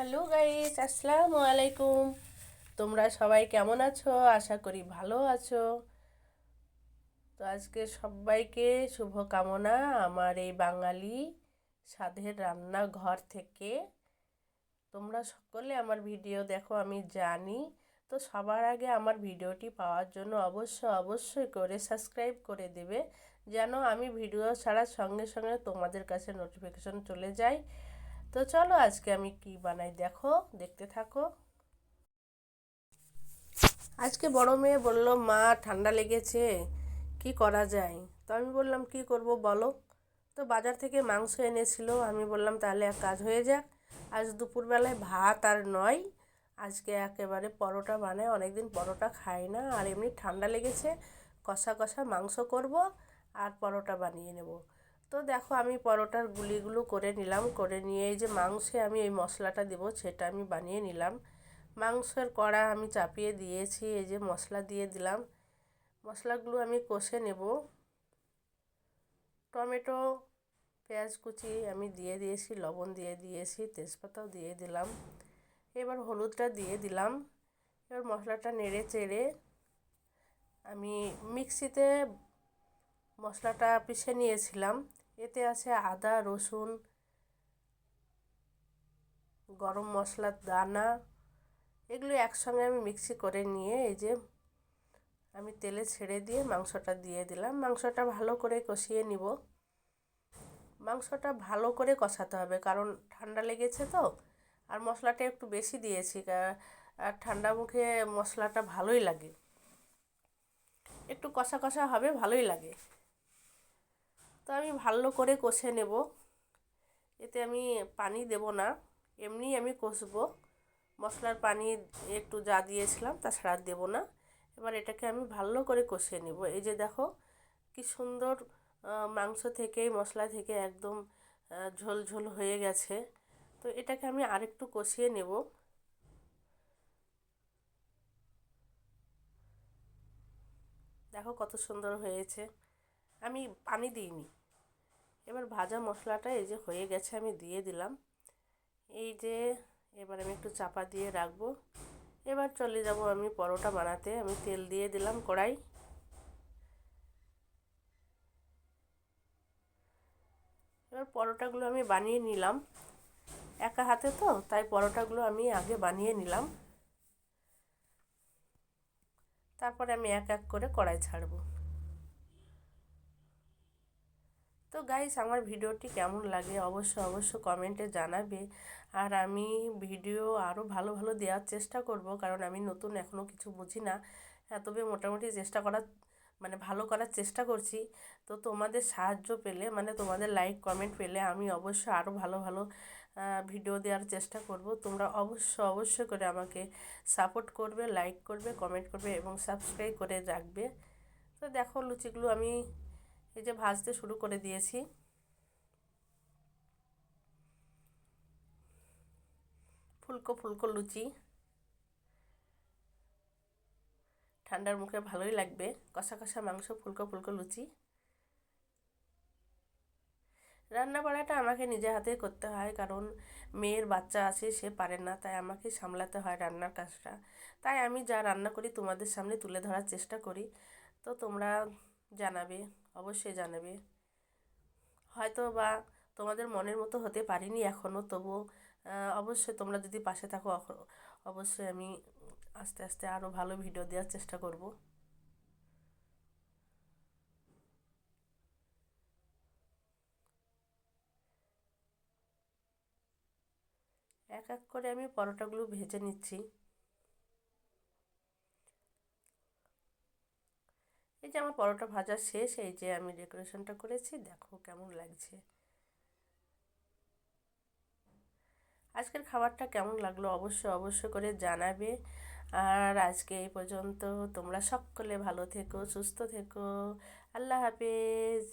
Hello guys, আসসালামু আলাইকুম। তোমরা সবাই কেমন আছো? আশা করি ভালো আছো। তো আজকে সবাইকে শুভকামনা আমার এই বাঙালি স্বাদের রান্নাঘর থেকে। তোমরা সকলে আমার ভিডিও দেখো, আমি জানি। তো সবার আগে আমার ভিডিওটি পাওয়ার জন্য অবশ্যই অবশ্যই করে সাবস্ক্রাইব করে দেবে, যেন আমি ভিডিও ছাড়ার সঙ্গে সঙ্গে তোমাদের কাছে নোটিফিকেশন চলে যায়। তো চলো আজকে আমি কি বানাই দেখো, দেখতে থাকো। আজকে বড় মেয়ে বলল, মা, ঠান্ডা লেগেছে, কি করা যায়? তো আমি বললাম, কি করব বলো? তো বাজার থেকে মাংস এনেছিল, আমি বললাম, তাহলে এক কাজ হয়ে যাক, আজ দুপুরবেলায় ভাত আর নয়, আজকে একেবারে পরোটা বানায় অনেকদিন পরোটা খাই না, আর এমনি ঠান্ডা লেগেছে, কষা কষা মাংস করব, আর পরোটা বানিয়ে নেব। তো দেখো আমি পরোটার গুলিগুলো করে নিলাম, করে নিয়ে এই যে মাংসে আমি এই মশলাটা দেবো, সেটা আমি বানিয়ে নিলাম। মাংসের কড়া আমি চাপিয়ে দিয়েছি, এই যে মশলা দিয়ে দিলাম। মশলাগুলো আমি কষে নেব। টমেটো, পেঁয়াজ কুচি আমি দিয়ে দিয়েছি, লবণ দিয়ে দিয়েছি, তেজপাতাও দিয়ে দিলাম। এবার হলুদটা দিয়ে দিলাম। এবার মশলাটা নেড়ে চেড়ে আমি মিক্সিতে মশলাটা পিষে নিয়েছিলাম। এতে আছে আদা, রসুন, গরম মশলার দানা। এগুলো একসঙ্গে আমি মিক্সি করে নিয়ে এই যে আমি তেলে ছেড়ে দিয়ে মাংসটা দিয়ে দিলাম। মাংসটা ভালো করে কষিয়ে নিব। মাংসটা ভালো করে কষাতে হবে কারণ ঠান্ডা লেগেছে তো। আর মশলাটা একটু বেশি দিয়েছি আর ঠান্ডা মুখে মশলাটা ভালোই লাগে। একটু কষা কষা হবে, ভালোই লাগে। তো আমি ভালো করে কষে নেব। এতে আমি পানি দেব না এমনি আমি কষবো। মশলার পানি একটু যা দিয়েছিলাম তাছাড়া দেব না। এবার এটাকে আমি ভালো করে কষিয়ে নেব। এই যে দেখো, কি সুন্দর মাংস থেকে, মশলা থেকে একদম ঝোল ঝোল হয়ে গেছে। তো এটাকে আমি আরেকটু কষিয়ে নেব। দেখো কত সুন্দর হয়েছে। আমি পানি দিইনি। এবার ভাজা মশলাটা এই যে হয়ে গেছে আমি দিয়ে দিলাম। এই যে এবার আমি একটু চাপা দিয়ে রাখব। এবার চলে যাব আমি পরোটা বানাতে। আমি তেল দিয়ে দিলাম কড়াই। এবার পরোটাগুলো আমি বানিয়ে নিলাম। একা হাতে তো, তাই পরোটাগুলো আমি আগে বানিয়ে নিলাম। তারপরে আমি এক এক করে কড়াই ছাড়বো তো গাইস আমার ভিডিওটি কেমন লাগে অবশ্য অবশ্য কমেন্টে জানাবে। আর আমি ভিডিও আরও ভালো ভালো দেওয়ার চেষ্টা করব, কারণ আমি নতুন এখনও কিছু বুঝি না। তবে মোটামুটি চেষ্টা করার মানে ভালো করার চেষ্টা করছি। তো তোমাদের সাহায্য পেলে মানে তোমাদের লাইক কমেন্ট পেলে আমি অবশ্য আরও ভালো ভালো ভিডিও দেওয়ার চেষ্টা করব। তোমরা অবশ্য অবশ্যই করে আমাকে সাপোর্ট করবে লাইক করবে কমেন্ট করবে এবং সাবস্ক্রাইব করে রাখবে। তো দেখো লুচিগুলো আমি এই যে ভাজতে শুরু করে দিয়েছি। ফুলকো ফুলকো লুচি। ঠান্ডার মুখে ভালোই লাগবে। কষা কষা মাংস, ফুলকো ফুলকো লুচি। রান্না বাড়াটা আমাকে নিজে হাতে করতে হয়, কারণ মেয়ের বাচ্চা আছে, সে পারে না, তাই আমাকে সামলাতে হয় রান্নার কাজটা। তাই আমি যা রান্না করি তোমাদের সামনে তুলে ধরার চেষ্টা করি। তো তোমরা জানাবে, অবশ্যই জানাবে। হয়তো বা তোমাদের মনের মতো হতে পারিনি এখনও তবু অবশ্যই তোমরা যদি পাশে থাকো অবশ্যই আমি আস্তে আস্তে আরও ভালো ভিডিও দেওয়ার চেষ্টা করব। এক এক করে আমি পরোটাগুলো ভেজে নিচ্ছি। এই যে আমার পরোটা ভাজা শেষ, এই যে আমি ডেকোরেশনটা করেছি, দেখো কেমন লাগছে। আজকের খাবারটা কেমন লাগল অবশ্যই অবশ্যই করে জানাবে। আর আজকে এই পর্যন্ত তোমরা সকলে ভালো থেকো, সুস্থ থেকো। আল্লাহ হাফেজ।